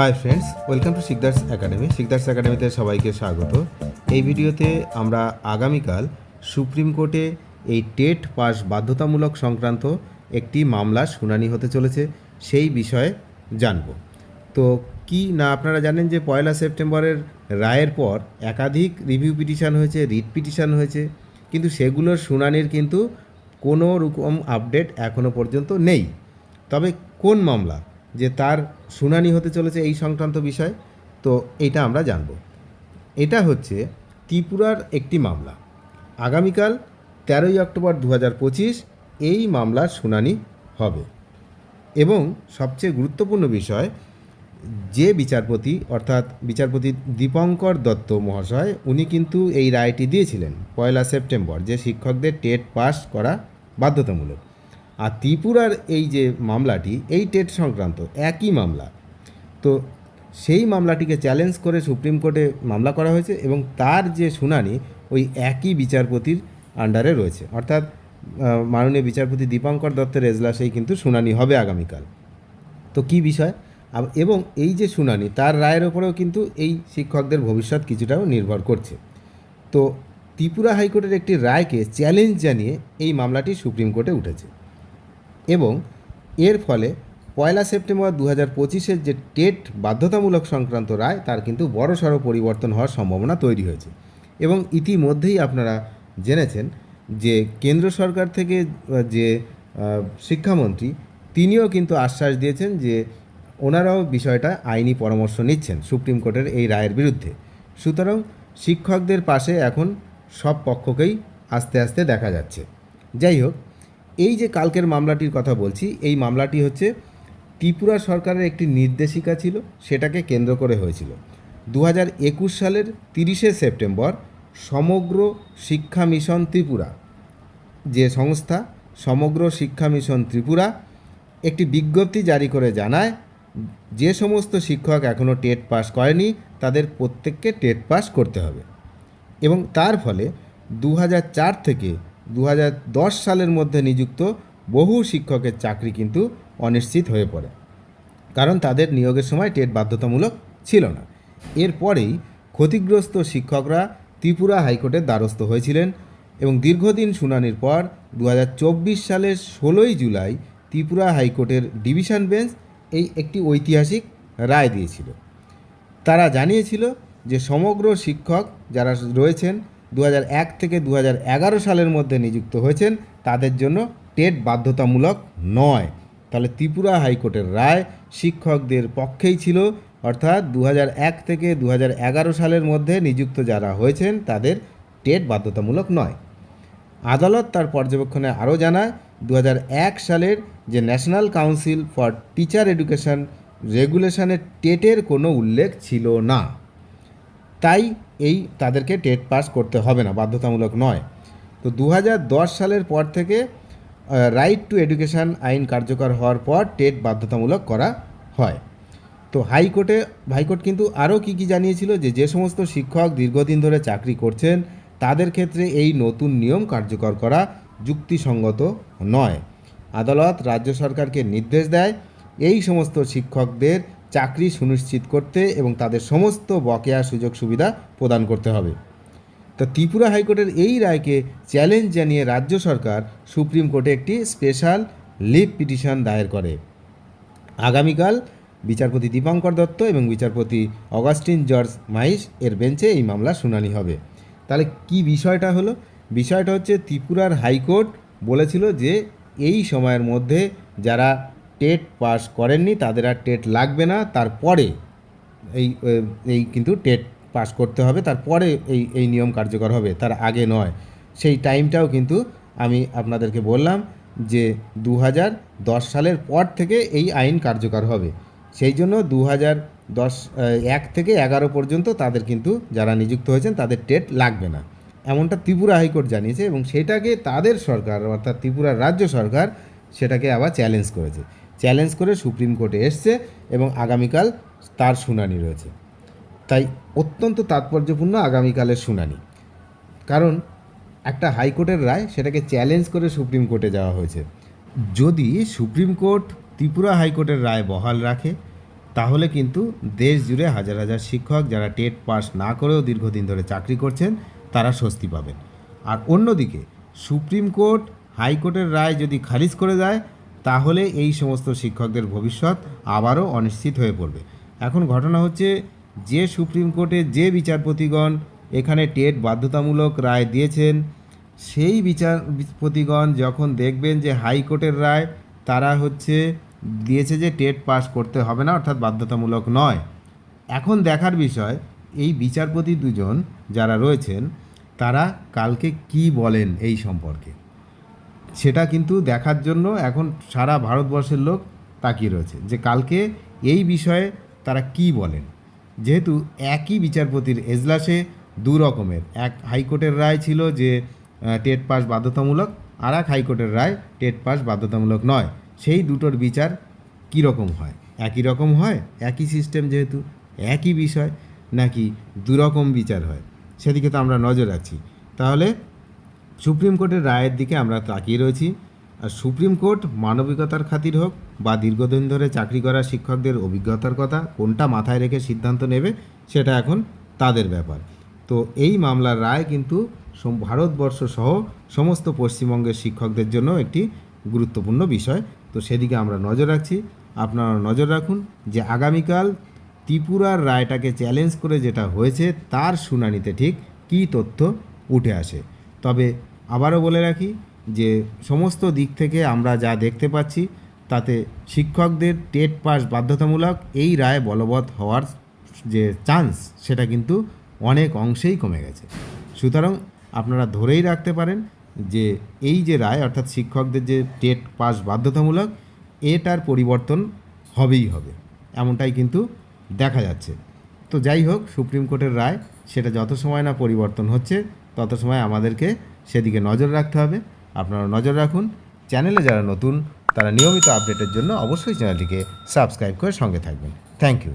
Hi friends welcome to Sikdar's academy Sikdar's একাডেমিতে সবাইকে স্বাগত। এই ভিডিওতে আমরা আগামীকাল সুপ্রিম কোর্টে এই টেট পাস বাধ্যতামূলক সংক্রান্ত একটি মামলা শুনানি হতে চলেছে, সেই বিষয়ে জানব। তো কি না আপনারা জানেন যে পয়লা সেপ্টেম্বরের রায়ের পর একাধিক রিভিউ পিটিশান হয়েছে, রিট পিটিশন হয়েছে, কিন্তু সেগুলোর শুনানির কিন্তু কোনো রকম আপডেট এখনও পর্যন্ত নেই। তবে কোন মামলা? যে তার শুনানি হতে চলেছে এই সংক্রান্ত বিষয়, তো এইটা আমরা জানব। এটা হচ্ছে ত্রিপুরার একটি মামলা। আগামীকাল তেরোই অক্টোবর দু হাজার পঁচিশ এই মামলার শুনানি হবে। এবং সবচেয়ে গুরুত্বপূর্ণ বিষয়, যে বিচারপতি, অর্থাৎ বিচারপতি দীপঙ্কর দত্ত মহাশয়, উনি কিন্তু এই রায়টি দিয়েছিলেন পয়লা সেপ্টেম্বর যে শিক্ষকদের টেট পাস করা বাধ্যতামূলক। আর ত্রিপুরার এই যে মামলাটি, এই টেট সংক্রান্ত একই মামলা। তো সেই মামলাটিকে চ্যালেঞ্জ করে সুপ্রিম কোর্টে মামলা করা হয়েছে এবং তার যে শুনানি, ওই একই বিচারপতির আন্ডারে রয়েছে। অর্থাৎ মাননীয় বিচারপতি দীপঙ্কর দত্তের এজলাসেই কিন্তু শুনানি হবে আগামীকাল। তো কি বিষয়? এবং এই যে শুনানি, তার রায়ের ওপরেও কিন্তু এই শিক্ষকদের ভবিষ্যৎ কিছুটাও নির্ভর করছে। তো ত্রিপুরা হাইকোর্টের একটি রায়কে চ্যালেঞ্জ জানিয়ে এই মামলাটি সুপ্রিম কোর্টে উঠেছে। এবং এর ফলে পয়লা সেপ্টেম্বর দু হাজার পঁচিশের যে টেট বাধ্যতামূলক সংক্রান্ত রায়, তার কিন্তু বড়সড় পরিবর্তন হওয়ার সম্ভাবনা তৈরি হয়েছে। এবং ইতিমধ্যেই আপনারা জেনেছেন যে কেন্দ্র সরকার থেকে যে শিক্ষামন্ত্রী, তিনিও কিন্তু আশ্বাস দিয়েছেন যে ওনারাও বিষয়টা আইনি পরামর্শ নিচ্ছেন সুপ্রিম কোর্টের এই রায়ের বিরুদ্ধে। সুতরাং শিক্ষকদের পাশে এখন সব পক্ষকেই আস্তে আস্তে দেখা যাচ্ছে। যাই হোক এই যে কালকের মামলাটির কথা বলছি, এই মামলাটি হচ্ছে ত্রিপুরা সরকারের একটি নির্দেশিকা ছিল, সেটাকে কেন্দ্র করে হয়েছিল। দু হাজার একুশ সালের তিরিশে সেপ্টেম্বর সমগ্র শিক্ষা মিশন ত্রিপুরা, যে সংস্থা সমগ্র শিক্ষা মিশন ত্রিপুরা একটি বিজ্ঞপ্তি জারি করে জানায়, যে সমস্ত শিক্ষক এখনও টেট পাস করেনি, তাদের প্রত্যেককে টেট পাস করতে হবে। এবং তার ফলে দু হাজার চার থেকে দু হাজার দশ সালের মধ্যে নিযুক্ত বহু শিক্ষকের চাকরি কিন্তু অনিশ্চিত হয়ে পড়ে। কারণ তাদের নিয়োগের সময় টেট বাধ্যতামূলক ছিল না। এরপরেই ক্ষতিগ্রস্ত শিক্ষকরা ত্রিপুরা হাইকোর্টের দ্বারস্থ হয়েছিলেন এবং দীর্ঘদিন শুনানির পর দু হাজার চব্বিশ সালের ষোলোই জুলাই ত্রিপুরা হাইকোর্টের ডিভিশন বেঞ্চ এই একটি ঐতিহাসিক রায় দিয়েছিল। তারা জানিয়েছিল যে সমগ্র শিক্ষক যারা রয়েছেন দু থেকে দু হাজার এগারো সালের মধ্যে নিযুক্ত হয়েছেন। তাদের জন্য টেট বাধ্যতামূলক নয়। তাহলে ত্রিপুরা হাইকোর্টের রায় শিক্ষকদের পক্ষেই ছিল। অর্থাৎ দু থেকে দু হাজার এগারো সালের মধ্যে নিযুক্ত যারা হয়েছেন, তাদের টেট বাধ্যতামূলক নয়। আদালত তার পর্যবেক্ষণে আরও জানায় দু হাজার এক সালের যে national council for teacher education রেগুলেশনের টেটের কোনো উল্লেখ ছিল না। তাই এই তাদেরকে টেট পাস করতে হবে না, বাধ্যতামূলক নয়। তো দু হাজার দশ সালের পর থেকে রাইট টু এডুকেশন আইন কার্যকর হওয়ার পর টেট বাধ্যতামূলক করা হয়। তো হাইকোর্টে, হাইকোর্ট কিন্তু আরও কী কী জানিয়েছিল যে যে সমস্ত শিক্ষক দীর্ঘদিন ধরে চাকরি করছেন, তাদের ক্ষেত্রে এই নতুন নিয়ম কার্যকর করা যুক্তিসঙ্গত নয়। আদালত রাজ্য সরকারকে নির্দেশ দেয়, এই সমস্ত শিক্ষকদের চাকরি সুনিশ্চিত করতে এবং তাদের সমস্ত বকেয়া সুযোগ সুবিধা প্রদান করতে হবে। তো ত্রিপুরা হাইকোর্টের এই রায়কে চ্যালেঞ্জ জানিয়ে রাজ্য সরকার সুপ্রিম কোর্টে একটি স্পেশাল লিভ পিটিশন দায়ের করে। আগামীকাল বিচারপতি দীপঙ্কর দত্ত এবং বিচারপতি অগাস্টিন জর্জ মাইস এর বেঞ্চে এই মামলা শুনানি হবে। তাহলে কি বিষয়টা হলো? বিষয়টা হচ্ছে ত্রিপুরার হাইকোর্ট বলেছিল যে এই সময়ের মধ্যে যারা টেট পাস করেননি, তাদের আর টেট লাগবে না, তারপরে এই এই কিন্তু টেট পাস করতে হবে, তারপরে এই এই নিয়ম কার্যকর হবে, তার আগে নয়। সেই টাইমটাও কিন্তু আমি আপনাদেরকে বললাম যে দু সালের পর থেকে এই আইন কার্যকর হবে। সেই জন্য দু দশ, এক থেকে এগারো পর্যন্ত তাদের কিন্তু যারা নিযুক্ত হয়েছেন, তাদের টেট লাগবে না। এমনটা ত্রিপুরা হাইকোর্ট জানিয়েছে এবং সেটাকে তাদের সরকার, অর্থাৎ ত্রিপুরার রাজ্য সরকার সেটাকে আবার চ্যালেঞ্জ করেছে। চ্যালেঞ্জ করে সুপ্রিম কোর্টে এসছে এবং আগামীকাল তার শুনানি রয়েছে। তাই অত্যন্ত তাৎপর্যপূর্ণ আগামীকালের শুনানি। কারণ একটা হাইকোর্টের রায় সেটাকে চ্যালেঞ্জ করে সুপ্রিম কোর্টে যাওয়া হয়েছে। যদি সুপ্রিম কোর্ট ত্রিপুরা হাইকোর্টের রায় বহাল রাখে, তাহলে কিন্তু দেশ জুড়ে হাজার হাজার শিক্ষক যারা টেট পাস না করেও দীর্ঘদিন ধরে চাকরি করছেন, তারা স্বস্তি পাবেন। আর অন্যদিকে, সুপ্রিম কোর্ট হাইকোর্টের রায় যদি খারিজ করে দেয় তাহলে এই সমস্ত শিক্ষকদের ভবিষ্যৎ আবারও অনিশ্চিত হয়ে পড়বে। এখন ঘটনা হচ্ছে, যে সুপ্রিম কোর্টে যে বিচারপতিগণ এখানে টেট বাধ্যতামূলক রায় দিয়েছেন, সেই বিচারপতিগণ যখন দেখবেন যে হাইকোর্টের রায়, তারা হচ্ছে দিয়েছে যে টেট পাস করতে হবে না, অর্থাৎ বাধ্যতামূলক নয়। এখন দেখার বিষয়, এই বিচারপতি দুজন যারা রয়েছেন, তারা কালকে কি বলেন এই সম্পর্কে? সেটা কিন্তু দেখার জন্য এখন সারা ভারতবর্ষের লোক তাকিয়ে রয়েছে যে কালকে এই বিষয়ে তারা কি বলেন। যেহেতু একই বিচারপতির এজলাসে দু রকমের, এক হাইকোর্টের রায় ছিল যে টেট পাস বাধ্যতামূলক, আর এক হাইকোর্টের রায় টেট পাস বাধ্যতামূলক নয়। সেই দুটোর বিচার কী রকম হয়? একই রকম হয়? একই সিস্টেম যেহেতু? একই বিষয়? নাকি দুরকম বিচার হয়? সেদিকে তো আমরা নজর রাখছি। তাহলে সুপ্রিম কোর্টের রায়ের দিকে আমরা তাকিয়ে রয়েছি। আর সুপ্রিম কোর্ট মানবিকতার খাতির হোক বা দীর্ঘদিন ধরে চাকরি করা শিক্ষকদের অভিজ্ঞতার কথা কোনটা মাথায় রেখে সিদ্ধান্ত নেবে, সেটা এখন তাদের ব্যাপার। তো এই মামলার রায় কিন্তু ভারতবর্ষ সহ সমস্ত পশ্চিমবঙ্গের শিক্ষকদের জন্য একটি গুরুত্বপূর্ণ বিষয়। তো সেদিকে আমরা নজর রাখছি। আপনারা নজর রাখুন যে আগামীকাল ত্রিপুরার রায়টাকে চ্যালেঞ্জ করে যেটা হয়েছে, তার শুনানিতে ঠিক কী তথ্য উঠে আসে। তবে আবারও বলে রাখি যে সমস্ত দিক থেকে আমরা যা দেখতে পাচ্ছি, তাতে শিক্ষকদের টেট পাস বাধ্যতামূলক এই রায় বলবৎ হওয়ার যে চান্স, সেটা কিন্তু অনেক অংশেই কমে গেছে। সুতরাং আপনারা ধরেই রাখতে পারেন যে এই যে রায়, অর্থাৎ শিক্ষকদের যে টেট পাস বাধ্যতামূলক, এটার পরিবর্তন হবেই হবে, এমনটাই কিন্তু দেখা যাচ্ছে। তো যাই হোক, সুপ্রিম কোর্টের রায়, সেটা যত সময় না পরিবর্তন হচ্ছে তত সময় আমাদেরকে সেদিকে নজর রাখতে হবে। আপনারা নজর রাখুন। চ্যানেলে যারা নতুন, তারা নিয়মিত আপডেটের জন্য অবশ্যই চ্যানেলটিকে সাবস্ক্রাইব করে সঙ্গে থাকবেন। Thank you.